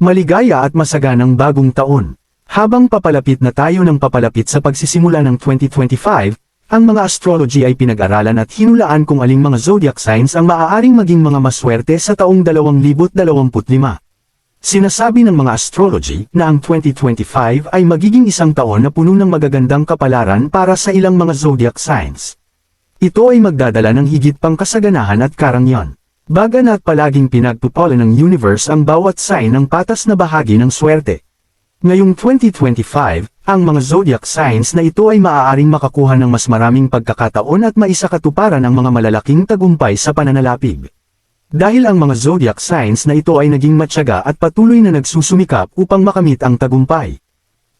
Maligaya at masaganang bagong taon. Habang papalapit na tayo ng papalapit sa pagsisimula ng 2025, ang mga astrology ay pinag-aralan at hinulaan kung aling mga zodiac signs ang maaaring maging mga maswerte sa taong 2025. Sinasabi ng mga astrology na ang 2025 ay magiging isang taon na puno ng magagandang kapalaran para sa ilang mga zodiac signs. Ito ay magdadala ng higit pang kasaganahan at karangyan. Baga na at palaging pinagpupala ng universe ang bawat sign ng patas na bahagi ng swerte. Ngayong 2025, ang mga zodiac signs na ito ay maaaring makakuha ng mas maraming pagkakataon at maisakatuparan ang mga malalaking tagumpay sa pananalapig. Dahil ang mga zodiac signs na ito ay naging matyaga at patuloy na nagsusumikap upang makamit ang tagumpay.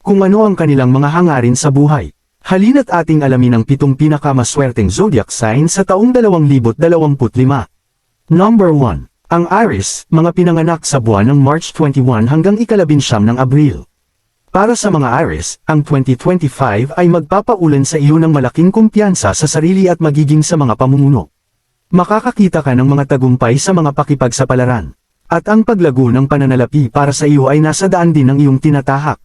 Kung ano ang kanilang mga hangarin sa buhay. Halina't ating alamin ang pitong pinakamaswerteng zodiac sign sa taong 2025. Number 1. Ang Aries, mga pinanganak sa buwan ng March 21 hanggang ikalabinsyam ng Abril. Para sa mga Aries, ang 2025 ay magpapaulan sa iyo ng malaking kumpiyansa sa sarili at magiging sa mga pamumuno. Makakakita ka ng mga tagumpay sa mga pakipagsapalaran. At ang paglago ng pananalapi para sa iyo ay nasa daan din ng iyong tinatahak.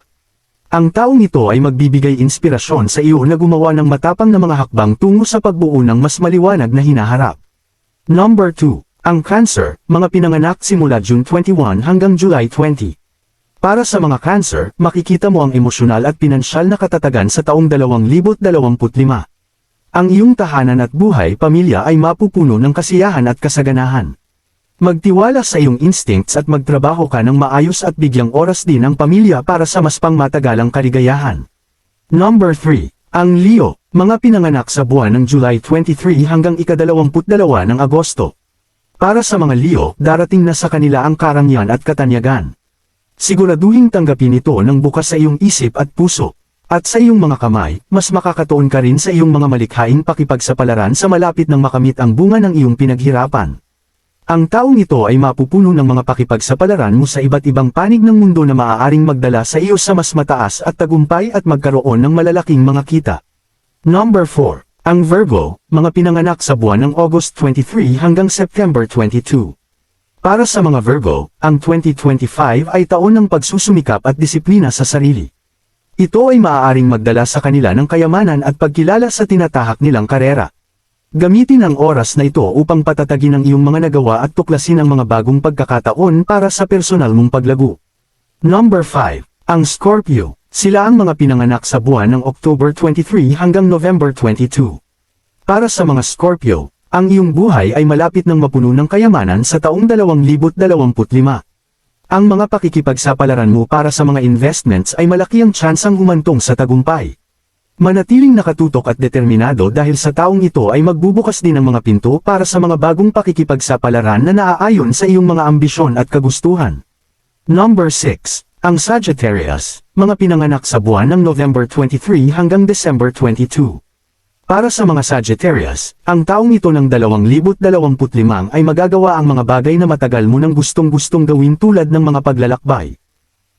Ang taong ito ay magbibigay inspirasyon sa iyo na gumawa ng matapang na mga hakbang tungo sa pagbuo ng mas maliwanag na hinaharap. Number 2. Ang Cancer, mga pinanganak simula June 21 hanggang July 20. Para sa mga Cancer, makikita mo ang emosyonal at pinansyal na katatagan sa taong 2025. Ang iyong tahanan at buhay pamilya ay mapupuno ng kasiyahan at kasaganahan. Magtiwala sa iyong instincts at magtrabaho ka ng maayos at bigyang oras din ang pamilya para sa mas pangmatagalang kaligayahan. Number 3. Ang Leo, mga pinanganak sa buwan ng July 23 hanggang ikadalawamputdalawa ng Agosto. Para sa mga Leo, darating na sa kanila ang karangyan at katanyagan. Siguraduhin tanggapin ito ng bukas sa iyong isip at puso. At sa iyong mga kamay, mas makakatuon ka rin sa iyong mga malikhaing pakipagsapalaran sa malapit ng makamit ang bunga ng iyong pinaghirapan. Ang taong ito ay mapupuno ng mga pakipagsapalaran mo sa iba't ibang panig ng mundo na maaaring magdala sa iyo sa mas mataas at tagumpay at magkaroon ng malalaking mga kita. Number 4. Ang Virgo, mga pinanganak sa buwan ng August 23 hanggang September 22. Para sa mga Virgo, ang 2025 ay taon ng pagsusumikap at disiplina sa sarili. Ito ay maaaring magdala sa kanila ng kayamanan at pagkilala sa tinatahak nilang karera. Gamitin ang oras na ito upang patatagin ang iyong mga nagawa at tuklasin ang mga bagong pagkakataon para sa personal mong paglago. Number 5. Ang Scorpio. Sila ang mga pinanganak sa buwan ng October 23 hanggang November 22. Para sa mga Scorpio, ang iyong buhay ay malapit ng mapuno ng kayamanan sa taong 2025. Ang mga pakikipagsapalaran mo para sa mga investments ay malaki ang tsansang humantong sa tagumpay. Manatiling nakatutok at determinado dahil sa taong ito ay magbubukas din ang mga pinto para sa mga bagong pakikipagsapalaran na naaayon sa iyong mga ambisyon at kagustuhan. Number 6. Ang Sagittarius, mga pinanganak sa buwan ng November 23 hanggang December 22. Para sa mga Sagittarius, ang taong ito ng 2025 ay magagawa ang mga bagay na matagal mo nang gustong-gustong gawin tulad ng mga paglalakbay.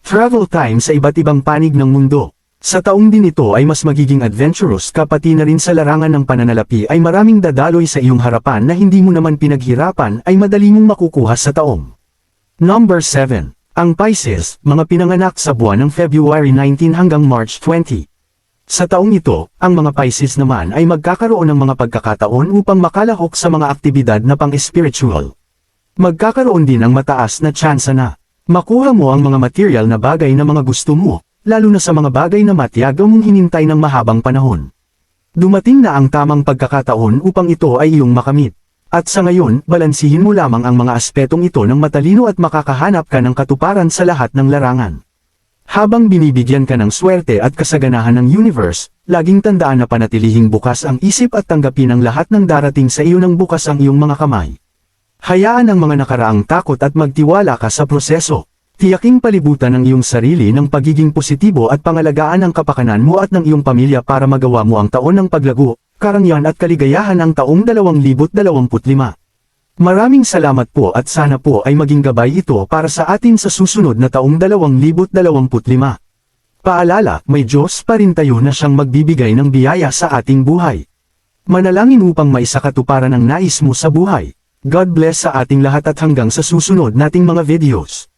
Travel time sa iba't ibang panig ng mundo. Sa taong din ito ay mas magiging adventurous ka na rin sa larangan ng pananalapi ay maraming dadaloy sa iyong harapan na hindi mo naman pinaghirapan ay madali mong makukuha sa taong. Number 7. Ang Pisces, mga pinanganak sa buwan ng February 19 hanggang March 20. Sa taong ito, ang mga Pisces naman ay magkakaroon ng mga pagkakataon upang makalahok sa mga aktibidad na pang-spiritual. Magkakaroon din ng mataas na tsansa na makuha mo ang mga material na bagay na mga gusto mo, lalo na sa mga bagay na matiyaga mong hinintay ng mahabang panahon. Dumating na ang tamang pagkakataon upang ito ay iyong makamit. At sa ngayon, balansihin mo lamang ang mga aspetong ito ng matalino at makakahanap ka ng katuparan sa lahat ng larangan. Habang binibigyan ka ng swerte at kasaganahan ng universe, laging tandaan na panatilihing bukas ang isip at tanggapin ang lahat ng darating sa iyo ng bukas ang iyong mga kamay. Hayaan ang mga nakaraang takot at magtiwala ka sa proseso. Tiyaking palibutan ang iyong sarili ng pagiging positibo at pangalagaan ang kapakanan mo at ng iyong pamilya para magawa mo ang taon ng paglago, karangyan at kaligayahan ang taong 2025. Maraming salamat po at sana po ay maging gabay ito para sa atin sa susunod na taong 2025. Paalala, may Diyos pa rin tayo na siyang magbibigay ng biyaya sa ating buhay. Manalangin upang maisakatuparan ang nais mo sa buhay. God bless sa ating lahat at hanggang sa susunod nating mga videos.